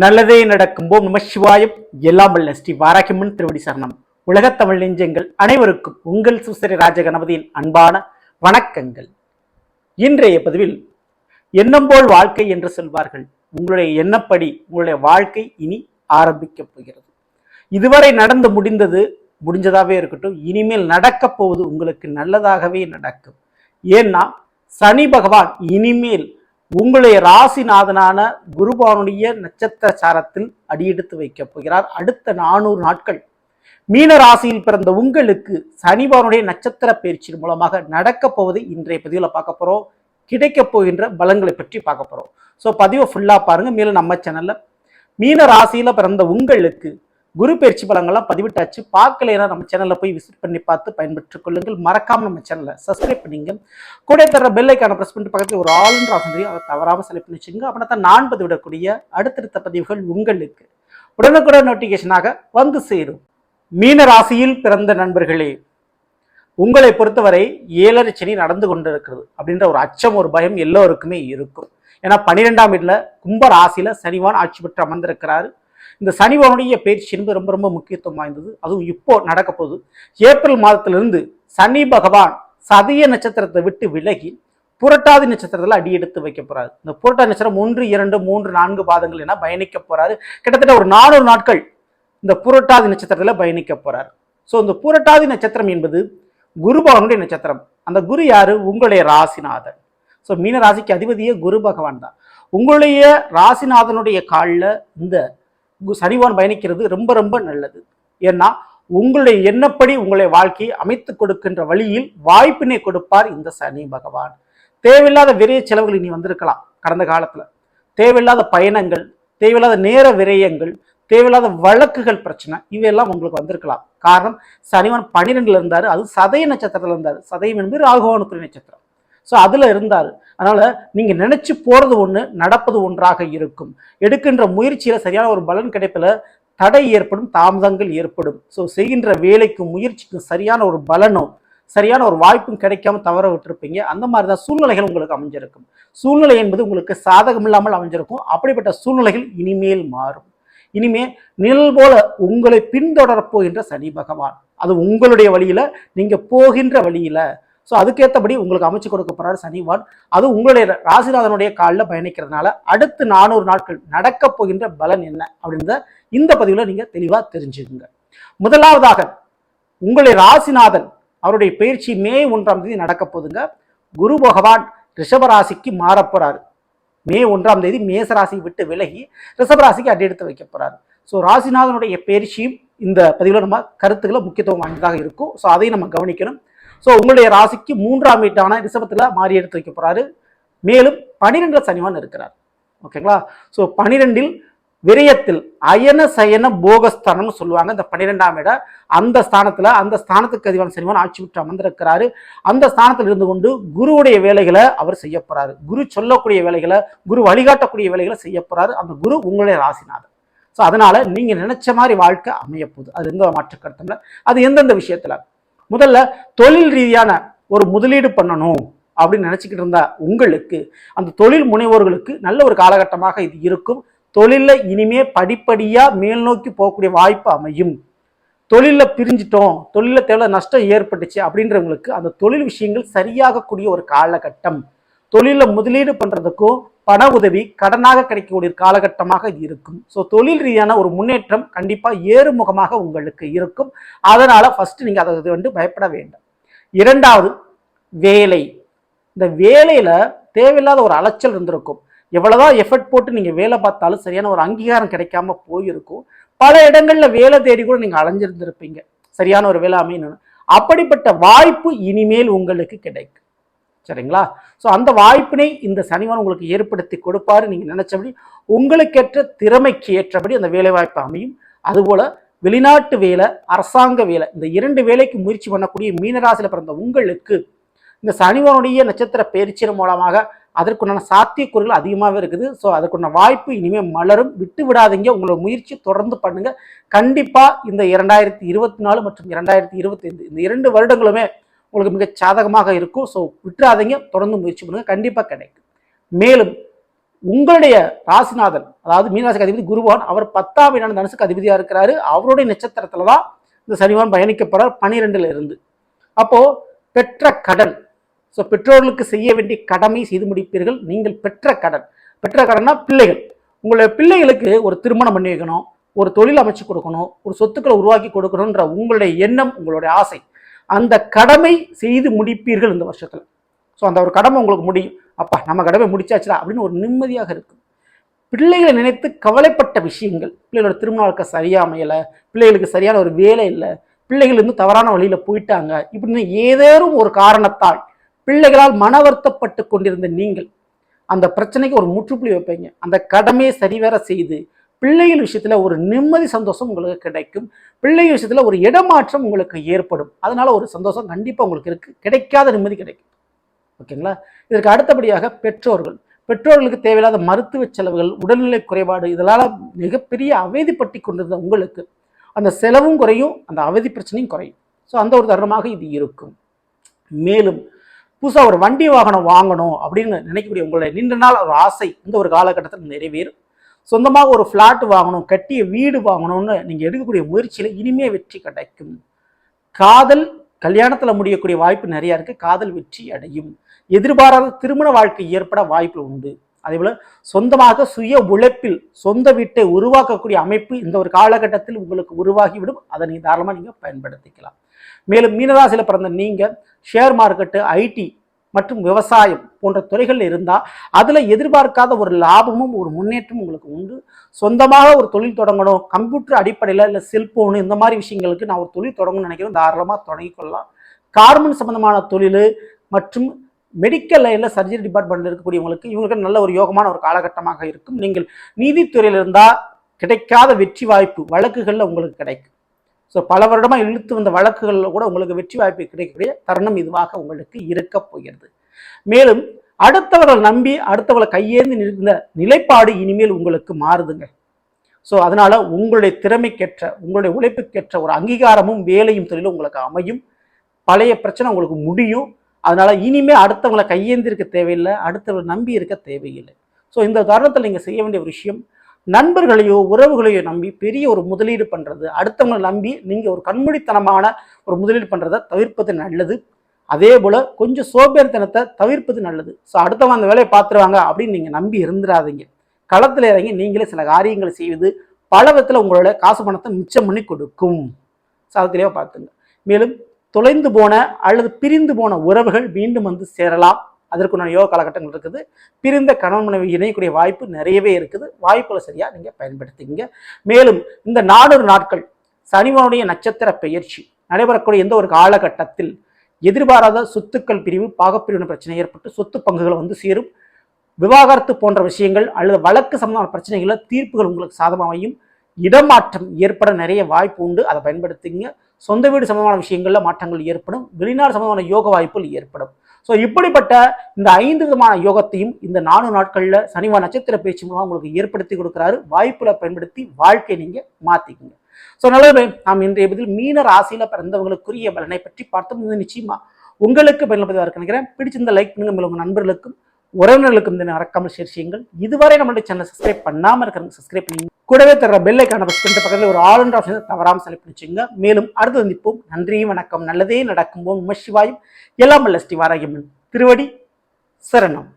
நல்லதே நடக்கும். போம் நம சிவாயம் எல்லாம் வல்ல ஸ்ரீ வாராகிமன் திருவடி சரணம். உலகத்தமிழ் நெஞ்சங்கள் அனைவருக்கும் உங்கள் சுசரி ராஜகணபதியின் அன்பான வணக்கங்கள். இன்றைய பதிவில் எண்ணம் போல் வாழ்க்கை என்று சொல்வார்கள். உங்களுடைய எண்ணப்படி உங்களுடைய வாழ்க்கை இனி ஆரம்பிக்கப் போகிறது. இதுவரை நடந்து முடிந்தது முடிஞ்சதாகவே இருக்கட்டும். இனிமேல் நடக்கப் போவது உங்களுக்கு நல்லதாகவே நடக்கும். ஏன்னா சனி பகவான் இனிமேல் உங்களுடைய ராசிநாதனான குருபானுடைய நட்சத்திர சாரத்தில் அடியெடுத்து வைக்கப் போகிறார். அடுத்த நானூறு நாட்கள் மீன ராசியில் பிறந்த உங்களுக்கு சனிபானுடைய நட்சத்திர பயிற்சியின் மூலமாக நடக்கப் போவதை இன்றைய பதிவில் பார்க்க போகிறோம் கிடைக்கப் போகின்ற பலங்களை பற்றி பார்க்க போகிறோம் ஸோ பதிவை ஃபுல்லாக பாருங்கள் மேலும் நம்ம சேனலில் மீன ராசியில் பிறந்த உங்களுக்கு குரு பயிற்சி பலங்கள்லாம் பதிவிட்டாச்சு. பார்க்கலைன்னா நம்ம சேனலில் போய் விசிட் பண்ணி பார்த்து பயன்பெற்றுக் கொள்ளுங்கள். மறக்காம நம்ம சேனலை சப்ஸ்கிரைப் பண்ணிங்க. கூட தர பெல் ஐக்கான பிரஸ் பண்ணிட்டு ஒரு ஆளுன்ற ஆப்ஷன் அதை தவறாம செலக்ட் பண்ணி வச்சுங்க அப்படின்னா தான் நான் பதிவிடக்கூடிய அடுத்தடுத்த பதிவுகள் உங்களுக்கு. உடனுக்குடன் நோட்டிஃபிகேஷனாக வந்து சேரும். மீன ராசியில் பிறந்த நண்பர்களே உங்களை பொறுத்தவரை ஏழரை சனி நடந்து கொண்டிருக்கிறது அப்படின்ற ஒரு அச்சம் ஒரு பயம் எல்லோருக்குமே இருக்கும். ஏன்னா பன்னிரெண்டாம் வீட்டில் கும்ப ராசியில் சனிவான் ஆட்சி பெற்று அமர்ந்திருக்கிறாரு. இந்த சனிபவனுடைய பயிற்சி என்பது ரொம்ப ரொம்ப முக்கியத்துவம் வாய்ந்தது. அதுவும் இப்போ நடக்க போகுது. ஏப்ரல் மாதத்திலிருந்து சனி பகவான் சதய நட்சத்திரத்தை விட்டு விலகி புரட்டாதி நட்சத்திரத்தில் அடி எடுத்து வைக்க போறாரு. இந்த புரட்டாதி நட்சத்திரம் ஒன்று இரண்டு மூன்று நான்கு பாதங்கள் என பயணிக்க போறாரு. கிட்டத்தட்ட ஒரு நானூறு நாட்கள் இந்த புரட்டாதி நட்சத்திரத்தில் பயணிக்க போறார். ஸோ இந்த புரட்டாதி நட்சத்திரம் என்பது குரு பகவானுடைய நட்சத்திரம். அந்த குரு யாரு? உங்களுடைய ராசிநாதன். ஸோ மீன ராசிக்கு அதிபதியே குரு பகவான் தான். உங்களுடைய ராசிநாதனுடைய காலில் இந்த சனிவான் பயணிக்கிறது ரொம்ப ரொம்ப நல்லது. ஏன்னா உங்களுடைய எண்ணப்படி உங்களுடைய வாழ்க்கையை அமைத்து கொடுக்கின்ற வழியில் வாய்ப்பினை கொடுப்பார் இந்த சனி பகவான். தேவையில்லாத விரைய செலவுகள் இனி வந்திருக்கலாம் கடந்த காலத்தில். தேவையில்லாத பயணங்கள் தேவையில்லாத நேர விரயங்கள் தேவையில்லாத வழக்குகள் பிரச்சனை இவையெல்லாம் உங்களுக்கு வந்திருக்கலாம். காரணம் சனிவன் பன்னிரெண்டுல இருந்தார் அது சதய நட்சத்திரத்தில் இருந்தார். சதயம் என்பது ராகுவானுக்குரிய நட்சத்திரம். ஸோ அதில் இருந்தார் அதனால் நீங்கள் நினச்சி போகிறது ஒன்று நடப்பது ஒன்றாக இருக்கும். எடுக்கின்ற முயற்சியில் சரியான ஒரு பலன் கிடைப்பில் தடை ஏற்படும் தாமதங்கள் ஏற்படும். ஸோ செய்கின்ற வேலைக்கும் முயற்சிக்கும் சரியான ஒரு பலனும் சரியான ஒரு வாய்ப்பும் கிடைக்காம தவற விட்டுருப்பீங்க. அந்த மாதிரி தான் சூழ்நிலைகள் உங்களுக்கு அமைஞ்சிருக்கும். சூழ்நிலை என்பது உங்களுக்கு சாதகம் இல்லாமல் அமைஞ்சிருக்கும். அப்படிப்பட்ட சூழ்நிலைகள் இனிமேல் மாறும். இனிமே நிழல் போல உங்களை பின்தொடரப் போகின்ற சனி பகவான். அது உங்களுடைய வழியில நீங்க போகின்ற வழியில ஸோ அதுக்கேற்றபடி உங்களுக்கு அமைச்சு கொடுக்க போறாரு சனிவான் அது உங்களுடைய ராசிநாதனுடைய காலில் பயணிக்கிறதுனால அடுத்து நானூறு நாட்கள் நடக்க போகின்ற பலன் என்ன அப்படின்றத இந்த பதிவில் நீங்கள் தெளிவாக தெரிஞ்சுக்குங்க. முதலாவதாக உங்களுடைய ராசிநாதன் அவருடைய பயிற்சி மே ஒன்றாம் தேதி நடக்க போகுதுங்க. குரு பகவான் ரிஷபராசிக்கு மாறப்போறாரு மே ஒன்றாம் தேதி மேசராசியை விட்டு விலகி ரிஷபராசிக்கு அடியெடுத்து வைக்க போறாரு. ஸோ ராசிநாதனுடைய பயிற்சியும் இந்த பதிவில் நம்ம கருத்துக்களை முக்கியத்துவம் வாய்ந்ததாக இருக்கும். ஸோ அதையும் நம்ம கவனிக்கணும். ஸோ உங்களுடைய ராசிக்கு மூன்றாம் வீட்டான ரிஷபத்தில் மாறி எடுத்து வைக்க போகிறாரு மேலும் பனிரெண்டில் சனிவான் இருக்கிறார். ஓகேங்களா ஸோ பனிரெண்டில் விரயத்தில் அயன சயன போகஸ்தானம்னு சொல்லுவாங்க. இந்த பன்னிரெண்டாம் இடம் அந்த ஸ்தானத்தில் அந்த ஸ்தானத்துக்கு அதிபன் சனிவான் ஆட்சி விட்டு அமர்ந்திருக்கிறாரு. அந்த ஸ்தானத்தில் இருந்து கொண்டு குருவுடைய வேலைகளை அவர் செய்ய போறாரு. குரு சொல்லக்கூடிய வேலைகளை குரு வழிகாட்டக்கூடிய வேலைகளை செய்ய போறாரு. அந்த குரு உங்களுடைய ராசிநாதன். ஸோ அதனால நீங்கள் நினைச்ச மாதிரி வாழ்க்கை அமையப்போகுது அது எந்த மாற்ற கருத்தும் இல்லை. அது எந்தெந்த விஷயத்தில்? முதல்ல தொழில் ரீதியான ஒரு முதலீடு பண்ணணும் அப்படின்னு நினச்சிக்கிட்டு இருந்தா உங்களுக்கு அந்த தொழில் முனைவோர்களுக்கு நல்ல ஒரு காலகட்டமாக இது இருக்கும். தொழிலில் இனிமே படிப்படியாக மேல் நோக்கி போகக்கூடிய வாய்ப்பு அமையும். தொழிலில் பிரிஞ்சிட்டோம் தொழிலில் தேவை நஷ்டம் ஏற்பட்டுச்சு அப்படின்றவங்களுக்கு அந்த தொழில் விஷயங்கள் சரியாகக்கூடிய ஒரு காலகட்டம். தொழிலில் முதலீடு பண்ணுறதுக்கும் பண உதவி கடனாக கிடைக்கக்கூடிய காலகட்டமாக இது இருக்கும். ஸோ தொழில் ரீதியான ஒரு முன்னேற்றம் கண்டிப்பாக ஏறுமுகமாக உங்களுக்கு இருக்கும். அதனால் ஃபஸ்ட்டு நீங்கள் அதை வந்து பயப்பட வேண்டாம். இரண்டாவது வேலை. இந்த வேலையில் தேவையில்லாத ஒரு அலைச்சல் இருந்திருக்கும். எவ்வளோதான் எஃபர்ட் போட்டு நீங்கள் வேலை பார்த்தாலும் சரியான ஒரு அங்கீகாரம் கிடைக்காம போயிருக்கும். பல இடங்களில் வேலை தேடி கூட நீங்கள் அலைஞ்சிருந்திருப்பீங்க. சரியான ஒரு வேலை அமையணும் அப்படிப்பட்ட வாய்ப்பு இனிமேல் உங்களுக்கு கிடைக்கும். சரிங்களா? ஸோ அந்த வாய்ப்பினை இந்த சனிவான் உங்களுக்கு ஏற்படுத்தி கொடுப்பாரு. நீங்கள் நினச்சபடி உங்களுக்கேற்ற திறமைக்கு ஏற்றபடி அந்த வேலைவாய்ப்பு அமையும். அதுபோல் வெளிநாட்டு வேலை அரசாங்க வேலை இந்த இரண்டு வேலைக்கு முயற்சி பண்ணக்கூடிய மீனராசியில் பிறந்த உங்களுக்கு இந்த சனிவனுடைய நட்சத்திர பயிற்சியின் மூலமாக அதற்குண்டான சாத்தியக்கூறுகள் அதிகமாகவே இருக்குது. ஸோ அதற்குண்டான வாய்ப்பு இனிமேல் மலரும். விட்டு விடாதீங்க. உங்களோட முயற்சி தொடர்ந்து பண்ணுங்கள் கண்டிப்பாக இந்த இரண்டாயிரத்தி இருபத்தி நாலு மற்றும் இரண்டாயிரத்தி இருபத்தி ஐந்து இந்த இரண்டு வருடங்களுமே உங்களுக்கு மிக சாதகமாக இருக்கும். ஸோ விட்டுறாதீங்க. தொடர்ந்து முயற்சி பண்ணுங்கள் கண்டிப்பாக கிடைக்கும். மேலும் உங்களுடைய ராசிநாதன் அதாவது மீனராசிக்கு அதிபதி குருவான் அவர் பத்தாம் இடம் தனுசுக்கு அதிபதியாக இருக்கிறாரு. அவருடைய நட்சத்திரத்தில் தான் இந்த சனிவான் பயணிக்கப்படுறார் போறார் பனிரெண்டுல இருந்து. அப்போது பெற்ற கடன். ஸோ பெற்றோர்களுக்கு செய்ய வேண்டிய கடமை செய்து முடிப்பீர்கள். நீங்கள் பெற்ற கடன். பெற்ற கடன்னா பிள்ளைகள். உங்களுடைய பிள்ளைகளுக்கு ஒரு திருமணம் பண்ணி வைக்கணும் ஒரு தொழில் அமைச்சு கொடுக்கணும். ஒரு சொத்துக்களை உருவாக்கி கொடுக்கணுன்ற உங்களுடைய எண்ணம் உங்களுடைய ஆசை. அந்த கடமை செய்து முடிப்பீர்கள் இந்த வருஷத்தில். ஸோ அந்த ஒரு கடமை உங்களுக்கு முடியும். அப்பா நம்ம கடமை முடிச்சாச்சுடா அப்படின்னு ஒரு நிம்மதியாக இருக்கும். பிள்ளைகளை நினைத்து கவலைப்பட்ட விஷயங்கள். பிள்ளைகளோட திருமண சரியாக அமையலை. பிள்ளைகளுக்கு சரியான ஒரு வேலை இல்லை. பிள்ளைகள் இருந்து தவறான வழியில் போயிட்டாங்க. இப்படின்னு ஏதேனும் ஒரு காரணத்தால் பிள்ளைகளால் மன வருத்தப்பட்டு கொண்டிருந்த நீங்கள் அந்த பிரச்சனைக்கு ஒரு முற்றுப்புள்ளி வைப்பீங்க. அந்த கடமையை சரிவர செய்து பிள்ளைகள் விஷயத்தில் ஒரு நிம்மதி சந்தோஷம் உங்களுக்கு கிடைக்கும். பிள்ளைகள் விஷயத்தில் ஒரு இடமாற்றம் உங்களுக்கு ஏற்படும். அதனால் ஒரு சந்தோஷம் கண்டிப்பாக உங்களுக்கு இருக்குது கிடைக்காத நிம்மதி கிடைக்கும். ஓகேங்களா? இதற்கு அடுத்தபடியாக பெற்றோர்கள். பெற்றோர்களுக்கு தேவையில்லாத மருத்துவ செலவுகள் உடல்நிலை குறைபாடு இதனால் மிகப்பெரிய அவதிப்பட்டு கொண்டிருந்த உங்களுக்கு அந்த செலவும் குறையும் அந்த அவதி பிரச்சனையும் குறையும். ஸோ அந்த ஒரு தருணமாக இது இருக்கும். மேலும் புதுசாக ஒரு வண்டி வாகனம் வாங்கணும் அப்படின்னு நினைக்கக்கூடிய உங்களுடைய நீண்ட நாள் ஒரு ஆசை இந்த ஒரு காலகட்டத்தில் நிறைவேறும். சொந்தமாக ஒரு ஃப்ளாட் வாங்கணும் கட்டிய வீடு வாங்கணும்னு நீங்கள் எடுக்கக்கூடிய முயற்சியில் இனிமே வெற்றி கிடைக்கும். காதல் கல்யாணத்தில் முடியக்கூடிய வாய்ப்பு நிறையா இருக்குது காதல் வெற்றி அடையும். எதிர்பாராத திருமண வாழ்க்கை ஏற்பட வாய்ப்பு உண்டு. அதேபோல் சொந்தமாக சுய உழைப்பில் சொந்த வீட்டை உருவாக்கக்கூடிய அமைப்பு இந்த ஒரு காலகட்டத்தில் உங்களுக்கு உருவாகிவிடும். அதை நீங்கள் தாராளமாக நீங்கள் பயன்படுத்திக்கலாம். மேலும் மீனராசியில் பிறந்த நீங்கள் ஷேர் மார்க்கெட்டு ஐடி மற்றும் விவசாயம் போன்ற துறைகள் இருந்தால் அதில் எதிர்பார்க்காத ஒரு லாபமும் ஒரு முன்னேற்றமும் உங்களுக்கு உண்டு. சொந்தமாக ஒரு தொழில் தொடங்கணும். கம்ப்யூட்டர் அடிப்படையில் இல்லை செல்போனு இந்த மாதிரி விஷயங்களுக்கு நான் ஒரு தொழில் தொடங்கணும்னு நினைக்கிறேன். தாராளமாக தொடங்கிக்கொள்ளலாம். கார்மெண்ட் சம்மந்தமான தொழில் மற்றும் மெடிக்கல் லைனில் சர்ஜரி டிபார்ட்மெண்ட்டில் இருக்கக்கூடியவங்களுக்கு இவங்களுக்கு நல்ல ஒரு யோகமான ஒரு காலகட்டமாக இருக்கும். நீங்கள் நீதித்துறையில் இருந்தால் கிடைக்காத வெற்றி வாய்ப்பு வழக்குகளில் உங்களுக்கு கிடைக்கும். ஸோ பல வருடமாக இழுத்து வந்த வழக்குகளில் கூட உங்களுக்கு வெற்றி வாய்ப்பு கிடைக்கக்கூடிய தருணம் இதுவாக உங்களுக்கு இருக்க போகிறது. மேலும் அடுத்தவர்கள் நம்பி அடுத்தவர்களை கையேந்தி நிற்கிற நிலைப்பாடு இனிமேல் உங்களுக்கு மாறுதுங்க. ஸோ அதனால் உங்களுடைய திறமைக்கேற்ற உங்களுடைய உழைப்புக்கேற்ற ஒரு அங்கீகாரமும் வேலையும் தொழிலும் உங்களுக்கு அமையும். பழைய பிரச்சனை உங்களுக்கு முடியும். அதனால் இனிமேல் அடுத்தவங்களை கையேந்தி இருக்க தேவையில்லை அடுத்தவங்களை நம்பி இருக்க தேவையில்லை. ஸோ இந்த தருணத்தில் நீங்கள் செய்ய வேண்டிய ஒரு விஷயம் நண்பர்களையோ உறவுகளையோ நம்பி பெரிய ஒரு முதலீடு பண்ணுறது அடுத்தவங்களை நம்பி நீங்கள் ஒரு கண்மூடித்தனமான ஒரு முதலீடு பண்ணுறதை தவிர்ப்பது நல்லது. அதே போல் கொஞ்சம் சோம்பேறித்தனத்தை தவிர்ப்பது நல்லது. ஸோ அடுத்தவங்க அந்த வேலையை பார்த்துருவாங்க அப்படின்னு நீங்கள் நம்பி இருந்துடாதீங்க களத்தில் இறங்கி நீங்களே சில காரியங்களை செய்வது பல விதத்தில் உங்களோட காசு பணத்தை மிச்சம் பண்ணி கொடுக்கும். சாதத்திலேயே பார்த்துங்க. மேலும் தொலைந்து போன அல்லது பிரிந்து போன உறவுகள் மீண்டும் வந்து சேரலாம். அதற்குண்டான யோக காலகட்டங்கள் இருக்குது. பிரிந்த கணவன் மனைவி இணையக்கூடிய வாய்ப்பு நிறையவே இருக்குது. வாய்ப்புகளை சரியாக நீங்கள் பயன்படுத்திங்க மேலும் இந்த நானூறு நாட்கள் சனிவனுடைய நட்சத்திர பெயர்ச்சி நடைபெறக்கூடிய எந்த ஒரு காலகட்டத்தில் எதிர்பாராத சொத்துக்கள் பிரிவு பாகப்பிரிவின பிரச்சனை ஏற்பட்டு சொத்து பங்குகள் வந்து சேரும். விவாகரத்து போன்ற விஷயங்கள் அல்லது வழக்கு சம்பந்தமான பிரச்சனைகளில் தீர்ப்புகள் உங்களுக்கு சாதகமாகவும் இடமாற்றம் ஏற்பட நிறைய வாய்ப்பு உண்டு. அதை பயன்படுத்திங்க சொந்த வீடு சம்பந்தமான விஷயங்களில் மாற்றங்கள் ஏற்படும். வெளிநாடு சம்பந்தமான யோக வாய்ப்புகள் ஏற்படும். ஸோ இப்படிப்பட்ட இந்த ஐந்து விதமான யோகத்தையும் இந்த நாலு நாட்களில் சனிவா நட்சத்திர பேச்சு மூலமாக உங்களுக்கு ஏற்படுத்தி கொடுக்குறாரு. வாய்ப்புகளை பயன்படுத்தி வாழ்க்கையை நீங்கள் மாத்திக்கங்க. ஸோ நல்லது நாம் இன்றைய பதில் மீன ராசியில் பிறந்தவங்களுக்குரிய பலனை பற்றி பார்த்தோம். நிச்சயமாக நிச்சயமா உங்களுக்கு பயனுள்ளதாக நினைக்கிறேன். பிடிச்சிருந்த லைக் பண்ணுங்க. மேலும் நண்பர்களுக்கும் உறவினர்களுக்கும் இந்த மறக்காமல் ஷேர் செய்யுங்கள். இதுவரை நம்மளுடைய சேனல் சப்ஸ்கிரைப் பண்ணாம இருக்கிறவங்க சப்ஸ்கிரைப் பண்ணி கூடவே தர பெல்லை காண இந்த பக்கத்தில் ஒரு ஆல் அண்ட் ஆப்ஷன் தவறாமல் செலக்ட் பண்ணிச்சுங்க மேலும் அடுத்து சந்திப்போம். நன்றி வணக்கம். நல்லதே நடக்கும் போம் நம சிவாயும் எல்லாம் வல்ல ஸ்ரீ வாராகியம்மன் திருவடி சரணம்.